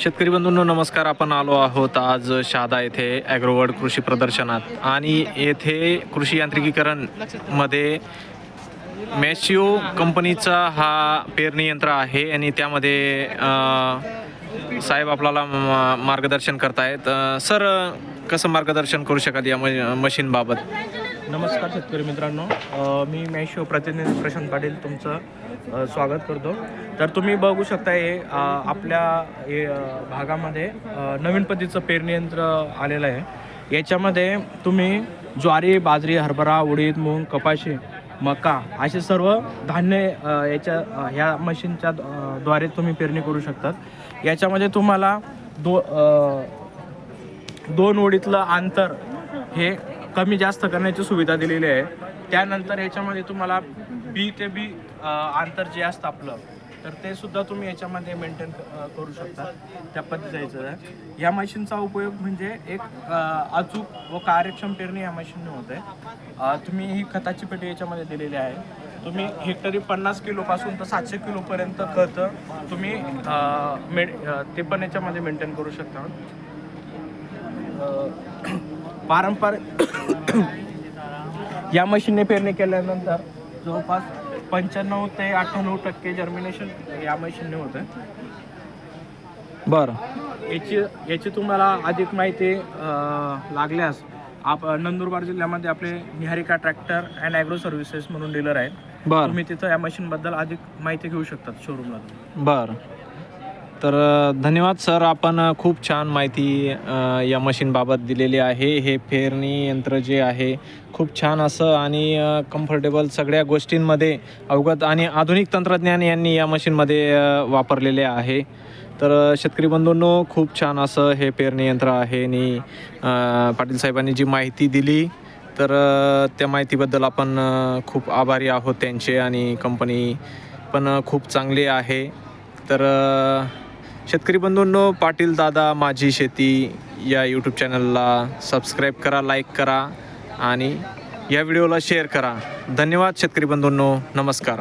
शेतकरी बंधूंनो नमस्कार. आपण आलो आहोत आज शहादा येथे ॲग्रोवर्ड कृषी प्रदर्शनात. आणि येथे कृषी यांत्रिकीकरणमध्ये मॅशिओ कंपनीचा हा पेरणी यंत्र आहे आणि त्यामध्ये साहेब आपल्याला मार्गदर्शन करतायत. सर कसं मार्गदर्शन करू शकाल या म- मशीनबाबत नमस्कार शेतकरी मित्रांनो. मी मॅशो प्रतिनिधी प्रशांत पाटील तुमचं स्वागत करतो. तर तुम्ही बघू शकता हे आपल्या हे भागामध्ये नवीन पद्धतीचं पेरणी यंत्र आलेलं आहे. याच्यामध्ये तुम्ही ज्वारी बाजरी हरभरा उडीद मूग कपाशी मका असे सर्व धान्य याच्या ह्या मशीनच्या द्वारे तुम्ही पेरणी करू शकतात. याच्यामध्ये तुम्हाला दो दोन ओळीतलं अंतर हे कमी जास्त करण्याची सुविधा दिलेली आहे. त्यानंतर याच्यामध्ये तुम्हाला बी ते बी आंतर अंतर जे असतं आपलं तर ते सुद्धा तुम्ही याच्यामध्ये मेंटेन करू शकता. त्या पद्धतीचं आहे. या मशीनचा उपयोग म्हणजे एक अचूक व कार्यक्षम पेरणी या मशीनने होते आहे तुम्ही ही खताची पेटी याच्यामध्ये दिलेली आहे. तुम्ही हेक्टरी पन्नास किलोपासून तर सातशे किलोपर्यंत खत तुम्ही मे ते पण याच्यामध्ये मेंटेन करू शकता. पारंपरिक या मशीनने पेरणी केल्यानंतर जवळपास पंच्याण्णव ते अठ्ठ्याण्णव टक्के जर्मिनेशन या मशीनने होतं बरं. याची याची तुम्हाला अधिक माहिती लागल्यास आप नंदुरबार जिल्ह्यामध्ये आपले Niharika tractor and agro services म्हणून डीलर आहेत. बरं. तुम्ही तिथं या मशीनबद्दल अधिक माहिती घेऊ शकतात शोरूमला बर. तर धन्यवाद सर. आपण खूप छान माहिती या मशीनबाबत दिलेली आहे. हे पेरणी यंत्र जे आहे खूप छान असं आणि कम्फर्टेबल सगळ्या गोष्टींमध्ये अवगत आणि आधुनिक तंत्रज्ञान यांनी या मशीनमध्ये वापरलेले आहे. तर शेतकरी बंधूंनो खूप छान असं हे पेरणी यंत्र आहे. आणि पाटील साहेबांनी जी माहिती दिली तर त्या माहितीबद्दल आपण खूप आभारी आहोत त्यांचे आणि कंपनी पण खूप चांगली आहे. तर शेतकरी बंधूंनो पाटील दादा माझी शेती या यूट्यूब चॅनलला सबस्क्राईब करा लाईक करा आणि या व्हिडिओला शेअर करा. धन्यवाद शेतकरी बंधूंनो. नमस्कार.